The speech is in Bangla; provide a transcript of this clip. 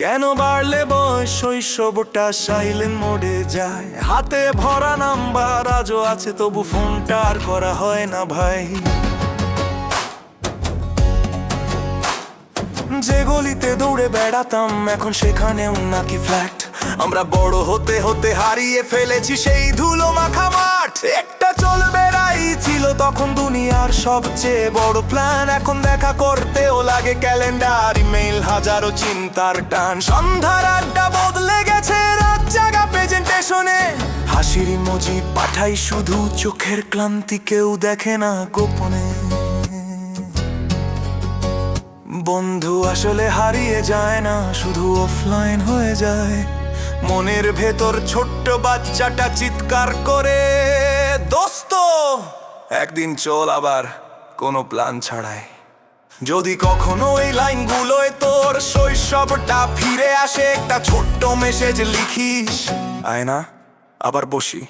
কেন বাড়লে বয়স? শৈশবটা সাইলেন্ট মোডে যায়। হাতে ভরা নাম্বার, আজও আছে, তবু ফোনটা আর করা হয় না ভাই। যে গলিতে দৌড়ে বেড়াতাম, এখন সেখানেও নাকি ফ্ল্যাট আমরা বড় হতে হতে হারিয়ে ফেলেছি সেই ধুলো মাখা তখন দুনিয়ার সবচেয়ে বড় প্ল্যান এখন দেখা করতেও লাগে ক্যালেন্ডার ইমেল হাজারো চিন্তার টান। সন্ধ্যার আড্ডা বদলে গেছে, রাত জাগা প্রেজেন্টেশনে হাসির ইমোজি পাঠাই শুধু, চোখের ক্লান্তি কেউ দেখে না গোপনে। বন্ধু আসলে হারিয়ে যায় না, শুধু অফলাইন হয়ে যায়। মনের ভেতর ছোট্ট বাচ্চাটা চিৎকার করে, দোস্ত একদিন চল আবার কোনো প্ল্যান ছাড়াই। যদি কখনো এই লাইনগুলোয় তোর শৈশবটা ফিরে আসে, একটা ছোট্ট মেসেজ লিখিস। আয় না আবার বসি।